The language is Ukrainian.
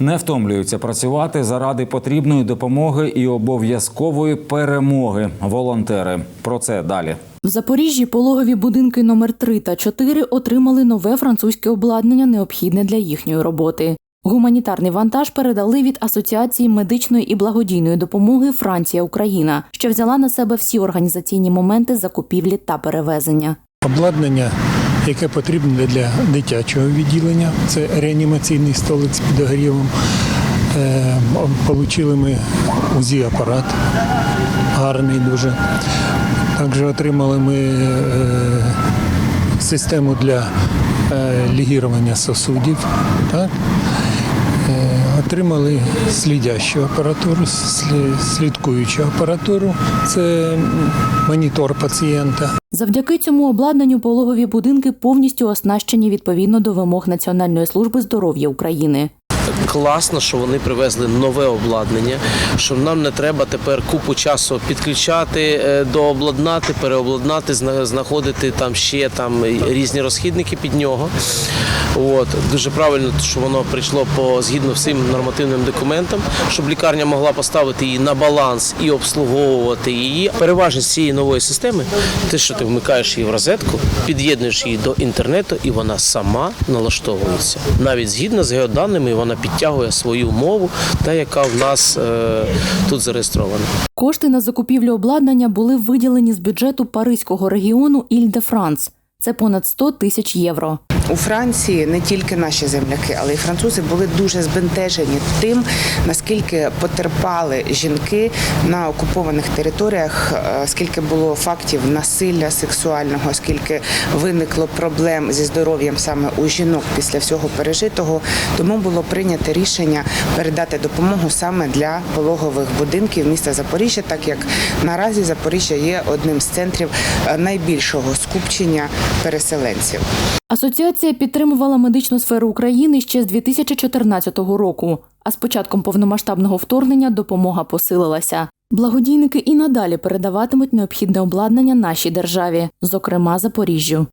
Не втомлюються працювати заради потрібної допомоги і обов'язкової перемоги. Волонтери про це далі. В Запоріжжі пологові будинки номер 3 та 4 отримали нове французьке обладнання, необхідне для їхньої роботи. Гуманітарний вантаж передали від Асоціації медичної і благодійної допомоги Франція Україна, що взяла на себе всі організаційні моменти закупівлі та перевезення. Обладнання, яке потрібне для дитячого відділення, це реанімаційний столик з підогрівом. Е, Получили ми УЗІ-апарат, гарний дуже. Також отримали ми е, систему для е, лігірування сосудів. Так? Отримали слідящу апаратуру, слідкуючу апаратуру. Це монітор пацієнта. Завдяки цьому обладнанню пологові будинки повністю оснащені відповідно до вимог Національної служби здоров'я України. Класно, що вони привезли нове обладнання, що нам не треба тепер купу часу підключати, е, дообладнати, переобладнати, знаходити там ще там різні розхідники під нього. От дуже правильно, що воно прийшло по згідно всім нормативним документам, щоб лікарня могла поставити її на баланс і обслуговувати її. Переважність цієї нової системи, те, що ти вмикаєш її в розетку, під'єднуєш її до інтернету, і вона сама налаштовується. Навіть згідно з геоданими, вона підтягує свою мову, та яка в нас е, тут зареєстрована. Кошти на закупівлю обладнання були виділені з бюджету Паризького регіону Іль-де-Франс. Це понад 100 тисяч євро. У Франції не тільки наші земляки, але й французи були дуже збентежені тим, наскільки потерпали жінки на окупованих територіях, е, скільки було фактів насилля сексуального, скільки виникло проблем зі здоров'ям саме у жінок після всього пережитого. Тому було прийнято рішення передати допомогу саме для пологових будинків міста Запоріжжя, так як наразі Запоріжжя є одним з центрів е, найбільшого скупчення переселенців. Асоціація підтримувала медичну сферу України ще з 2014 року. А з початком повномасштабного вторгнення допомога посилилася. Благодійники і надалі передаватимуть необхідне обладнання нашій державі, зокрема Запоріжжю.